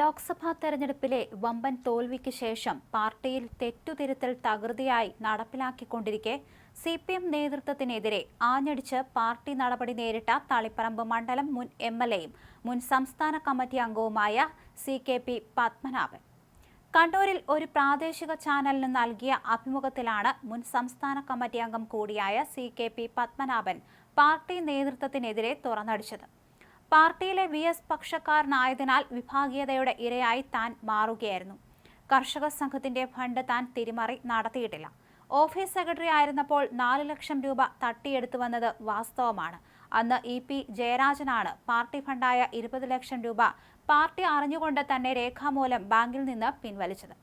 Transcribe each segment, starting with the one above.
ലോക്സഭാ തെരഞ്ഞെടുപ്പിലെ വമ്പൻ തോൽവിക്ക് ശേഷം പാർട്ടിയിൽ തെറ്റുതിരുത്തൽ തകൃതിയായി നടപ്പിലാക്കിക്കൊണ്ടിരിക്കെ സി പി എം നേതൃത്വത്തിനെതിരെ ആഞ്ഞടിച്ച് പാർട്ടി നടപടി നേരിട്ട തളിപ്പറമ്പ് മണ്ഡലം മുൻ എം എൽ എയും മുൻ സംസ്ഥാന കമ്മിറ്റി അംഗവുമായ സി കെ പി പത്മനാഭൻ. കണ്ണൂരിൽ ഒരു പ്രാദേശിക ചാനലിന് നൽകിയ അഭിമുഖത്തിലാണ് മുൻ സംസ്ഥാന കമ്മിറ്റി അംഗം കൂടിയായ C K P Padmanabhan party നേതൃത്വത്തിനെതിരെ തുറന്നടിച്ചത്. പാർട്ടിയിലെ വി എസ് പക്ഷക്കാരനായതിനാൽ വിഭാഗീയതയുടെ ഇരയായി താൻ മാറുകയായിരുന്നു. കർഷക സംഘത്തിന്റെ ഫണ്ട് താൻ തിരിമറി നടത്തിയിട്ടില്ല. ഓഫീസ് സെക്രട്ടറി ആയിരുന്നപ്പോൾ നാല് ലക്ഷം രൂപ തട്ടിയെടുത്തുവെന്നത് വാസ്തവമാണ്. അന്ന് ഇ പി ജയരാജനാണ് പാർട്ടി ഫണ്ടായ ഇരുപത് ലക്ഷം രൂപ പാർട്ടി അറിഞ്ഞുകൊണ്ട് തന്നെ രേഖാമൂലം ബാങ്കിൽ നിന്ന് പിൻവലിച്ചത്.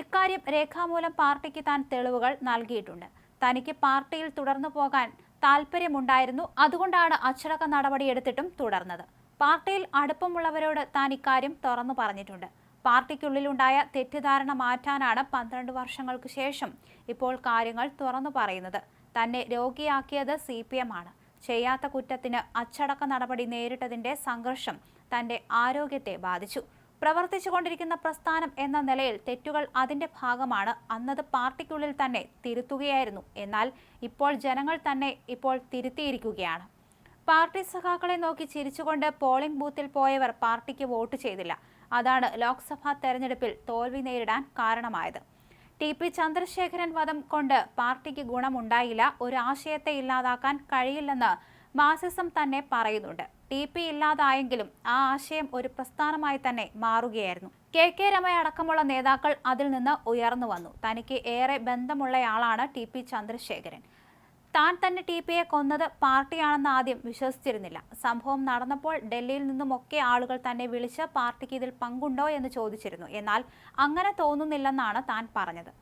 ഇക്കാര്യം രേഖാമൂലം പാർട്ടിക്ക് താൻ തെളിവുകൾ നൽകിയിട്ടുണ്ട്. തനിക്ക് പാർട്ടിയിൽ തുടർന്നു പോകാൻ താല്പര്യമുണ്ടായിരുന്നു. അതുകൊണ്ടാണ് അച്ചടക്ക നടപടിയെടുത്തിട്ടും തുടർന്നത്. പാർട്ടിയിൽ അടുപ്പമുള്ളവരോട് താൻ ഇക്കാര്യം തുറന്നു പറഞ്ഞിട്ടുണ്ട്. പാർട്ടിക്കുള്ളിലുണ്ടായ തെറ്റിദ്ധാരണ മാറ്റാനാണ് പന്ത്രണ്ട് വർഷങ്ങൾക്ക് ശേഷം ഇപ്പോൾ കാര്യങ്ങൾ തുറന്നു പറയുന്നത്. തന്നെ രോഗിയാക്കിയത് സി പി എം ആണ്. ചെയ്യാത്ത കുറ്റത്തിന് അച്ചടക്ക നടപടി നേരിട്ടതിന്റെ സംഘർഷം തന്റെ ആരോഗ്യത്തെ ബാധിച്ചു. പ്രവർത്തിച്ചുകൊണ്ടിരിക്കുന്ന പ്രസ്ഥാനം എന്ന നിലയിൽ തെറ്റുകൾ അതിന്റെ ഭാഗമാണ്. അന്നത് പാർട്ടിക്കുള്ളിൽ തന്നെ തിരുത്തുകയായിരുന്നു. എന്നാൽ ഇപ്പോൾ ജനങ്ങൾ തന്നെ ഇപ്പോൾ തിരുത്തിയിരിക്കുകയാണ്. പാർട്ടി സഖാക്കളെ നോക്കി ചിരിച്ചുകൊണ്ട് പോളിംഗ് ബൂത്തിൽ പോയവർ പാർട്ടിക്ക് വോട്ട് ചെയ്തില്ല. അതാണ് ലോക്സഭാ തെരഞ്ഞെടുപ്പിൽ തോൽവി നേരിടാൻ കാരണമായത്. ടി പി ചന്ദ്രശേഖരൻ വധം കൊണ്ട് പാർട്ടിക്ക് ഗുണമുണ്ടായില്ല. ഒരു ആശയത്തെ ഇല്ലാതാക്കാൻ കഴിയില്ലെന്ന് മാസിസം തന്നെ പറയുന്നുണ്ട്. ടി പി ഇല്ലാതായെങ്കിലും ആ ആശയം ഒരു പ്രസ്ഥാനമായി തന്നെ മാറുകയായിരുന്നു. കെ കെ രമയ അടക്കമുള്ള നേതാക്കൾ അതിൽ നിന്ന് ഉയർന്നു വന്നു. തനിക്ക് ഏറെ ബന്ധമുള്ളയാളാണ് ടി പി ചന്ദ്രശേഖരൻ. താൻ തന്നെ ടി പിയെ കൊന്നത് പാർട്ടിയാണെന്ന് ആദ്യം വിശ്വസിച്ചിരുന്നില്ല. സംഭവം നടന്നപ്പോൾ ഡൽഹിയിൽ നിന്നുമൊക്കെ ആളുകൾ തന്നെ വിളിച്ച് പാർട്ടിക്ക് ഇതിൽ പങ്കുണ്ടോ എന്ന് ചോദിച്ചിരുന്നു. എന്നാൽ അങ്ങനെ തോന്നുന്നില്ലെന്നാണ് താൻ പറഞ്ഞത്.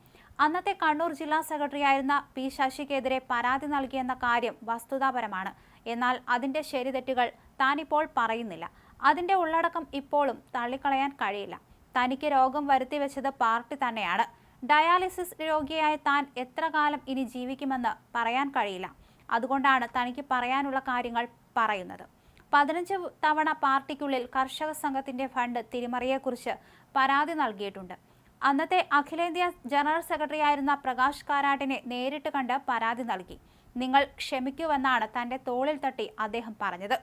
അന്നത്തെ കണ്ണൂർ ജില്ലാ സെക്രട്ടറിയായിരുന്ന പി ശശിക്കെതിരെ പരാതി നൽകിയെന്ന കാര്യം വസ്തുതാപരമാണ്. എന്നാൽ അതിന്റെ ശരിതെറ്റുകൾ താനിപ്പോൾ പറയുന്നില്ല. അതിന്റെ ഉള്ളടക്കം ഇപ്പോഴും തള്ളിക്കളയാൻ കഴിയില്ല. തനിക്ക് രോഗം വരുത്തി വെച്ചത് പാർട്ടി തന്നെയാണ്. ഡയാലിസിസ് രോഗിയായ താൻ എത്ര കാലം ഇനി ജീവിക്കുമെന്ന് പറയാൻ കഴിയില്ല. അതുകൊണ്ടാണ് തനിക്ക് പറയാനുള്ള കാര്യങ്ങൾ പറയുന്നത്. പതിനഞ്ച് തവണ പാർട്ടിക്കുള്ളിൽ കർഷക സംഘത്തിന്റെ ഫണ്ട് തിരിമറിയെക്കുറിച്ച് പരാതി നൽകിയിട്ടുണ്ട്. അന്നത്തെ അഖിലേന്ത്യാ ജനറൽ സെക്രട്ടറി ആയിരുന്ന പ്രകാശ് കാരാട്ടിനെ നേരിട്ട് കണ്ട് പരാതി നൽകി. നിങ്ങൾ ക്ഷമിക്കുവെന്നാണ് തന്റെ തോളിൽ തട്ടി അദ്ദേഹം പറഞ്ഞത്.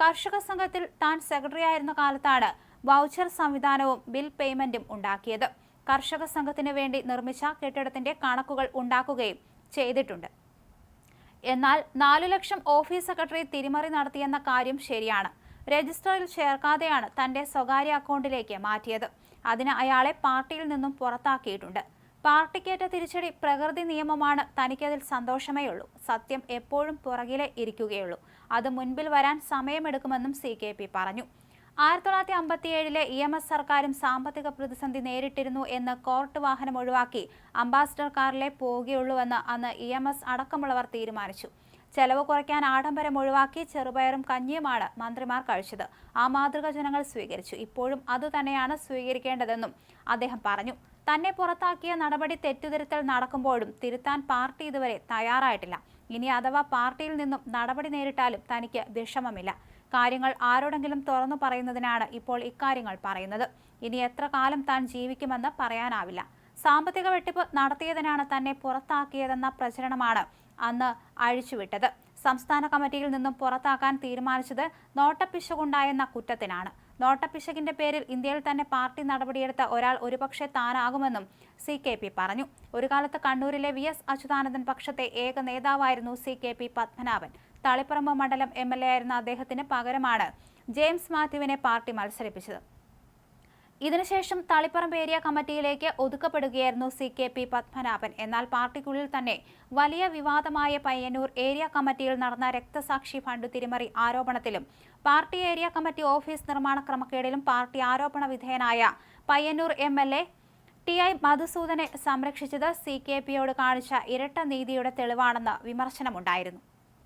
കർഷക സംഘത്തിൽ താൻ സെക്രട്ടറി ആയിരുന്ന കാലത്താണ് വൗച്ചർ സംവിധാനവും ബിൽ പേയ്മെന്റും ഉണ്ടാക്കിയത്. കർഷക സംഘത്തിന് വേണ്ടി നിർമ്മിച്ച കെട്ടിടത്തിന്റെ കണക്കുകൾ ഉണ്ടാക്കുകയും ചെയ്തിട്ടുണ്ട്. എന്നാൽ നാലു ലക്ഷം ഓഫീസ് സെക്രട്ടറി തിരിമറി നടത്തിയെന്ന കാര്യം ശരിയാണ്. രജിസ്റ്ററിൽ ചേർക്കാതെയാണ് തന്റെ സ്വകാര്യ അക്കൗണ്ടിലേക്ക് മാറ്റിയത്. അതിന് അയാളെ പാർട്ടിയിൽ നിന്നും പുറത്താക്കിയിട്ടുണ്ട്. പാർട്ടിക്കേറ്റ തിരിച്ചടി പ്രകൃതി നിയമമാണ് തനിക്കതിൽ സന്തോഷമേ ഉള്ളൂ സത്യം എപ്പോഴും പുറകിലെ ഇരിക്കുകയുള്ളൂ. അത് മുൻപിൽ വരാൻ സമയമെടുക്കുമെന്നും സി കെ പി പറഞ്ഞു. ആയിരത്തി തൊള്ളായിരത്തി അമ്പത്തിയേഴിലെ ഇ എം എസ് സർക്കാരും സാമ്പത്തിക പ്രതിസന്ധി നേരിട്ടിരുന്നു എന്ന് കോർട്ട് വാഹനം ഒഴിവാക്കി അംബാസിഡർ കാറിലെ പോവുകയുള്ളൂവെന്ന് അന്ന് ഇ എം എസ് അടക്കമുള്ളവർ തീരുമാനിച്ചു. ചെലവ് കുറയ്ക്കാൻ ആഡംബരം ഒഴിവാക്കി ചെറുപയറും കഞ്ഞിയുമാണ് മന്ത്രിമാർ കഴിച്ചത്. ആ മാതൃക ജനങ്ങൾ സ്വീകരിച്ചു. ഇപ്പോഴും അതുതന്നെയാണ് സ്വീകരിക്കേണ്ടതെന്നും അദ്ദേഹം പറഞ്ഞു. തന്നെ പുറത്താക്കിയ നടപടി തെറ്റുതിരുത്തൽ നടക്കുമ്പോഴും തിരുത്താൻ പാർട്ടി ഇതുവരെ തയ്യാറായിട്ടില്ല. ഇനി അഥവാ പാർട്ടിയിൽ നിന്നും നടപടി നേരിട്ടാലും തനിക്ക് വിഷമമില്ല. കാര്യങ്ങൾ ആരോടെങ്കിലും തുറന്നു പറയുന്നതിനാണ് ഇപ്പോൾ ഇക്കാര്യങ്ങൾ പറയുന്നത്. ഇനി എത്ര കാലം താൻ ജീവിക്കുമെന്ന് പറയാനാവില്ല. സാമ്പത്തിക വെട്ടിപ്പ് നടത്തിയതിനാണ് തന്നെ പുറത്താക്കിയതെന്ന പ്രചരണമാണ് അന്ന് അഴിച്ചുവിട്ടത്. സംസ്ഥാന കമ്മിറ്റിയിൽ നിന്നും പുറത്താക്കാൻ തീരുമാനിച്ചത് നോട്ടപ്പിശകുണ്ടായെന്ന കുറ്റത്തിനാണ്. നോട്ടപ്പിശകിന്റെ പേരിൽ ഇന്ത്യയിൽ തന്നെ പാർട്ടി നടപടിയെടുത്ത ഒരാൾ ഒരുപക്ഷെ താനാകുമെന്നും സി കെ പി പറഞ്ഞു. ഒരു കാലത്ത് കണ്ണൂരിലെ വി എസ് അച്യുതാനന്ദൻ പക്ഷത്തെ ഏക നേതാവായിരുന്നു C K P Padmanabhan. Taliparamba മണ്ഡലം എം എൽ എ ആയിരുന്ന അദ്ദേഹത്തിന് പകരമാണ് ജെയിംസ് മാത്യുവിനെ പാർട്ടി മത്സരിപ്പിച്ചത്. ഇതിനുശേഷം തളിപ്പറമ്പ് ഏരിയ കമ്മിറ്റിയിലേക്ക് ഒതുക്കപ്പെടുകയായിരുന്നു സി കെ പി പത്മനാഭൻ. എന്നാൽ പാർട്ടിക്കുള്ളിൽ തന്നെ വലിയ വിവാദമായ പയ്യന്നൂർ ഏരിയ കമ്മിറ്റിയിൽ നടന്ന രക്തസാക്ഷി ഫണ്ട് തിരിമറി ആരോപണത്തിലും പാർട്ടി ഏരിയ കമ്മിറ്റി ഓഫീസ് നിർമ്മാണ ക്രമക്കേടിലും പാർട്ടി ആരോപണ വിധേയനായ Payyanur M L A T I മധുസൂദനെ സംരക്ഷിച്ചത് സി കെ പിയോട് കാണിച്ച ഇരട്ട നീതിയുടെ തെളിവാണെന്ന് വിമർശനമുണ്ടായിരുന്നു.